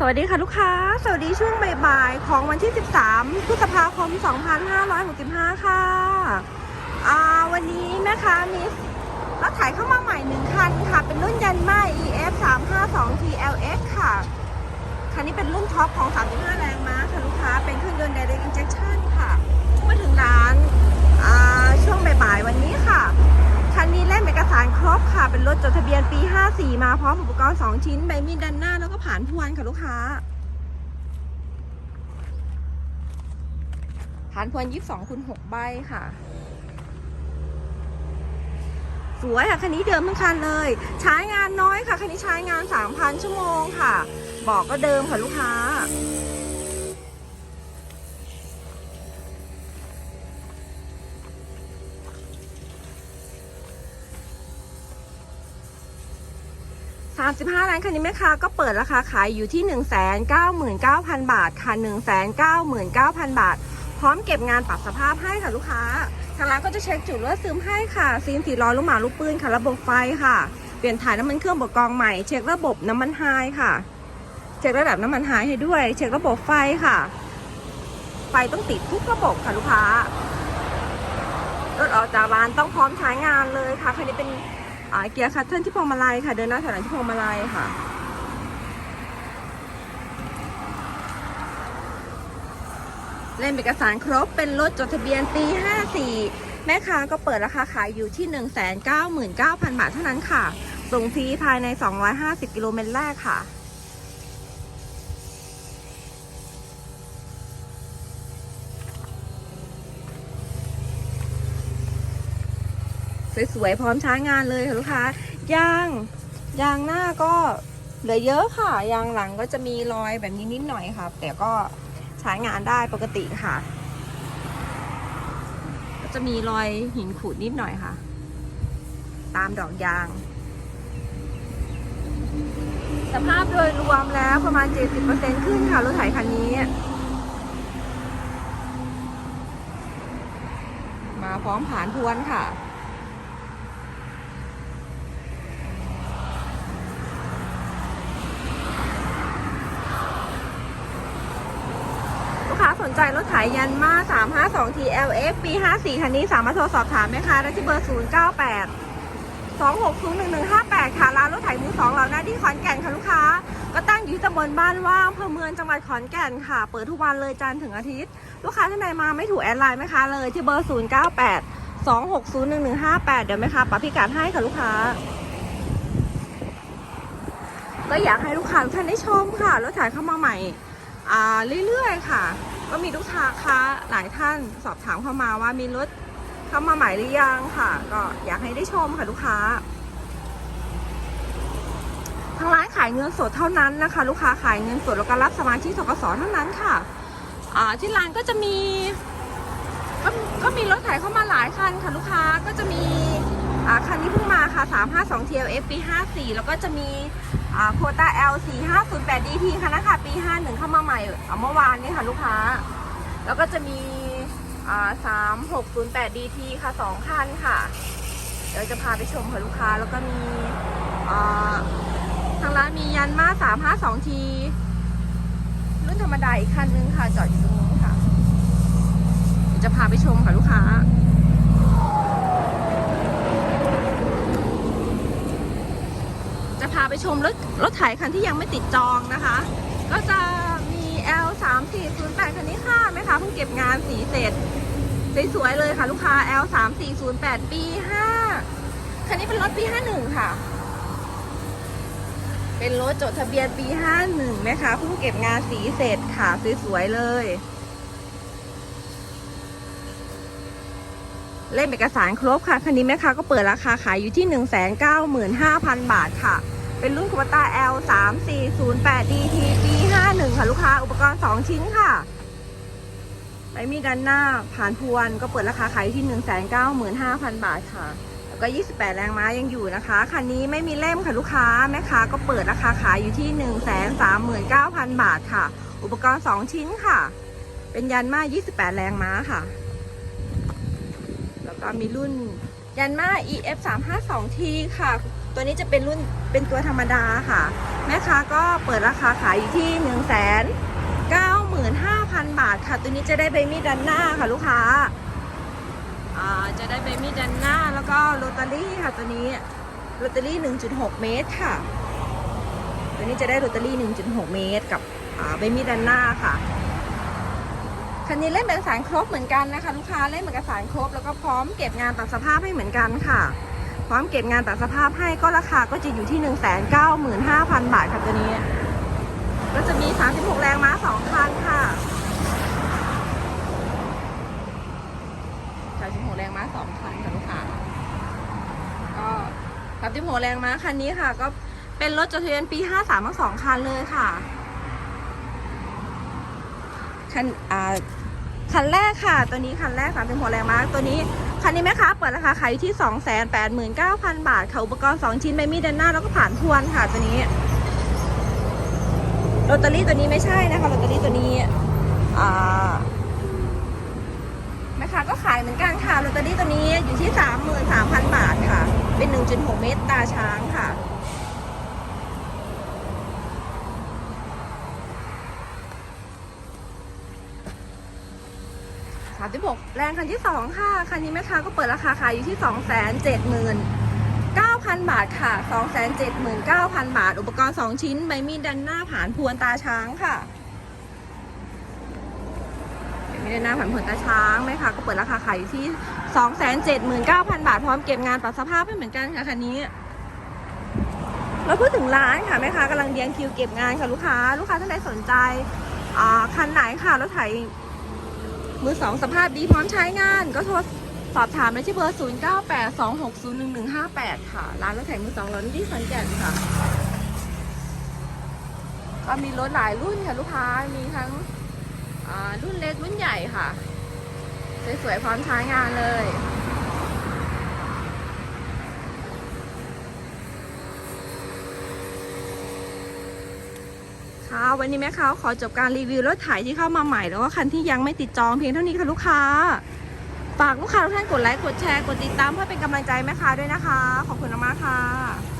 สวัสดีค่ะลูกค้า สวัสดีช่วงบ่ายๆของวันที่ 13 พฤษภาคม 2565 ค่ะอ่าวันนี้แม่ค้ามีรถไถเข้ามาใหม่หนึ่งคันค่ะ เป็นรุ่นยันมา EF 352 TLX ค่ะ คันนี้เป็นรุ่นท็อปของ 35 แรงม้าค่ะลูกค้า เป็นเครื่องยนต์ Direct Injection ค่ะ มาถึงร้านอ่าช่วงบ่ายๆวันนี้ค่ะ เล่นเอกสารครบค่ะ เป็นรถจดทะเบียนปี 54 มาพร้อมอุปกรณ์ 2 ชิ้น ใบมีดด้านหน้าแล้วก็ผ่านพวนค่ะลูกค้า ผ่านพวน 22คูณ6ใบค่ะ สวยค่ะ คันนี้เดิมทั้งคันเลย ใช้งานน้อยค่ะ คันนี้ใช้งาน 3,000 ชั่วโมงค่ะ บอกก็เดิมค่ะลูกค้า 35 ล้านคันนี้แม่ค้าก็เปิดราคาขายอยู่ที่ 199,000 บาทค่ะ 199,000 บาท พร้อมเก็บงานปรับสภาพให้ค่ะลูกค้า ทางร้านก็จะเช็คจุดรั่วซึมให้ค่ะ ซีนสีล้อลูกหมาลูกปืนค่ะระบบไฟค่ะ เปลี่ยนถ่ายน้ำมันเครื่องบกกองใหม่ เช็คระบบน้ำมันไฮค่ะ เช็คระดับน้ำมันไฮให้ด้วย เช็คระบบไฟค่ะ ไฟต้องติดทุกระบบค่ะลูกค้ารถออกจากร้านต้องพร้อมใช้งานเลยค่ะคันนี้เป็น อ่าเกียร์คัตเทิลที่พวงมาลัยค่ะ เดินหน้าถอยหลังที่พวงมาลัยค่ะเล่นเอกสารครบเป็นรถจดทะเบียนปี54 แม่ค้าก็เปิดราคาขายอยู่ที่ 199,000 บาทเท่านั้นค่ะส่งฟรีภายใน 250 กิโลเมตรแรกค่ะ สวยๆ พร้อมใช้งานเลยค่ะลูกค้ายางยางหน้าก็เหลือเยอะค่ะ ยางหลังก็จะมีรอยแบบนี้นิดหน่อยค่ะ แต่ก็ใช้งานได้ปกติค่ะ ก็จะมีรอยหินขูดนิดหน่อยค่ะ ตามดอกยาง สภาพโดยรวมแล้วประมาณ 70%ขึ้นค่ะรถไถคันนี้มาพร้อมผ่านทวนค่ะ ลูกค้าสน ใจรถไถยันมา352 TLF ปี 54 คันนี้สามารถโทรสอบถามแม่ค้าได้ที่เบอร์ 098 2601158 ค่ะ ร้านรถไถมือสองเราหน้าที่ขอนแก่นค่ะลูกค้า ก็ตั้งอยู่ที่ตำบลบ้านว่างอำเภอเมืองจังหวัดขอนแก่นค่ะ เปิดทุกวันเลยจันทร์ถึงอาทิตย์ ลูกค้าท่านใดมาไม่ถูกแอดไลน์แม่ค้าเลยที่เบอร์ 098 2601158 เดี๋ยวแม่ค้าปรับพิกัดให้ค่ะลูกค้า ก็อยากให้ลูกค้าท่านได้ชมค่ะ รถไถเข้ามาใหม่ เรื่อยๆค่ะ ก็มีลูกค้าหลายท่านสอบถามเข้ามาว่ามีรถเข้ามาใหม่หรือยังค่ะ ก็อยากให้ได้ชมค่ะลูกค้าทางร้านขายเงินสดเท่านั้นนะคะ ลูกค้าขายเงินสดแล้วก็รับสมาชิกสกสเท่านั้นค่ะอ่าที่ร้านก็จะมีก็ก็มีรถไถเข้ามาหลายคันค่ะลูกค้าก็จะมีอ่าคันนี้เพิ่งมาค่ะ 352 TLF ปี54 แล้วก็จะมี โคต้า L 4 5 0 8 DT ค่ะนะคะปี 51 เข้ามาใหม่เมื่อวานนี้ค่ะลูกค้า แล้วก็จะมี3608 DT ค่ะ 2 คันค่ะ เดี๋ยวจะพาไปชมค่ะลูกค้า แล้วก็มีทางร้านมียันมา352 T รุ่นธรรมดาอีกคันนึงค่ะ จอดอยู่ตรงนู้ค่ะ เดี๋ยวจะพาไปชมค่ะลูกค้า จะพาไปชมรถรถไถคันที่ยังไม่ติดจองนะคะ ก็จะมี L 3 4 0 8คันนี้ค่ะไหมคะเพิ่งเก็บงานสีเสร็จสวยๆเลยค่ะ ลูกค้า L 3 4 0 8ปี5คันนี้เป็นรถปี 51 ค่ะ เป็นรถจดทะเบียนปี 51นะคะเพิ่งเก็บงานสีเสร็จค่ะสวยๆเลยเล่มเอกสารครบค่ะคันนี้แม่ค้าก็เปิดราคาขายอยู่ที่ 195,000 บาทค่ะ เป็นรุ่นคูปต้า L 3 4 0 8 DT ปี51ค่ะลูกค้า อุปกรณ์ 2 ชิ้นค่ะใบมีดด้านหน้าผ่านพวนก็เปิดราคาขายที่ 195,000 บาทค่ะ แล้วก็ 28 แรงม้ายังอยู่นะคะ คันนี้ไม่มีเล่มค่ะลูกค้า แม่ค้าก็เปิดราคาขายอยู่ที่ 139,000 บาทค่ะ อุปกรณ์ 2 ชิ้นค่ะ เป็นยันมา 28 แรงม้าค่ะ แล้วก็มีรุ่นยันมา EF 3 5 2 T ค่ะ ตัวนี้จะเป็นรุ่นเป็นตัวธรรมดาค่ะ แม่ค้าก็เปิดราคาขายอยู่ที่1นึ่งแสนเก้าหมื่นห้าพันบาทค่ะ ตัวนี้จะได้ใบมีดด้านหน้าค่ะลูกค้าจะได้ใบมีดด้านหน้าแล้วก็โรตารี่ค่ะตัวนี้โรตารี่ 1.6 เมตรค่ะ ตัวนี้จะได้โรตารี่ 1.6 เมตร กับใบมีดด้านหน้าค่ะคันนี้เล่นเอกสารครบเหมือนกันนะคะ ลูกค้าเล่นเอกสารครบแล้วก็พร้อมเก็บงานตัดสภาพให้เหมือนกันค่ะ พร้อมเก็บงานตัดสภาพให้ก็ราคาก็จะอยู่ที่ 1 9 5 0 0 0 บาทค่ะตัวนี้ ก็จะมี 36 แรงม้า 2 คันค่ะ 36 แรงม้า 2 คันค่ะลูกค้าก็36แรงม้าคันนี้ค่ะ ก็เป็นรถจดทะเบียนปี 53ทั้งสองคันเลยค่ะคันอ่าคันแรกค่ะ ตัวนี้คันแรก36แรงม้าตัวนี้ คันนี้แม่ค้าเปิดราคาขายอยู่ที่ 289,000 บาท ค่ะอุปกรณ์ 2 ชิ้นใบมีดด้านหน้าแล้วก็ผ่านทวนค่ะตัวนี้ลอตเตอรี่ตัวนี้ไม่ใช่นะคะลอตเตอรี่ตัวนี้อ่าแม่ค้าก็ขายเหมือนกันค่ะลอตเตอรี่ตัวนี้อยู่ที่ 33,000 บาทค่ะ เป็น 1.6 เมตรตาช้างค่ะ 36แรงคันที่2ค่ะ คันนี้แม่ค้าก็เปิดราคาขายอยู่ที่ 279,000 บาทค่ะ 279,000 บาท อุปกรณ์ 2 ชิ้นใบมีดดันหน้าผ่านพวนตาช้างค่ะใบมีดดันหน้าผ่านพวนตาช้างแม่ค้าก็เปิดราคาขายอยู่ที่ 279,000 บาท พร้อมเก็บงานตัดสภาพให้เหมือนกันค่ะคันนี้เราพูดถึงร้านค่ะแม่ค้ากำลังเรียงคิวเก็บงานค่ะลูกค้า ลูกค้าท่านใดสนใจคันไหนค่ะรถไถ มือสองสภาพดีพร้อมใช้งาน ก็โทรสอบถามได้ที่เบอร์ 0 9 8 2 6 0 1 1 5 8 ค่ะ ร้านรถไถมือสองเราที่สันแก่นค่ะ ก็มีรถหลายรุ่นค่ะลูกค้า มีทั้งรุ่นเล็กรุ่นใหญ่ค่ะ สวยๆพร้อมใช้งานเลย ค่ะวันนี้แม่ค้าขอจบการรีวิวรถไถที่เข้ามาใหม่แล้วก็คันที่ยังไม่ติดจองเพียงเท่านี้ค่ะลูกค้าฝากลูกค้าทุกท่านกดไลค์กดแชร์กดติดตามเพื่อเป็นกำลังใจแม่ค้าด้วยนะคะ ขอบคุณมากค่ะ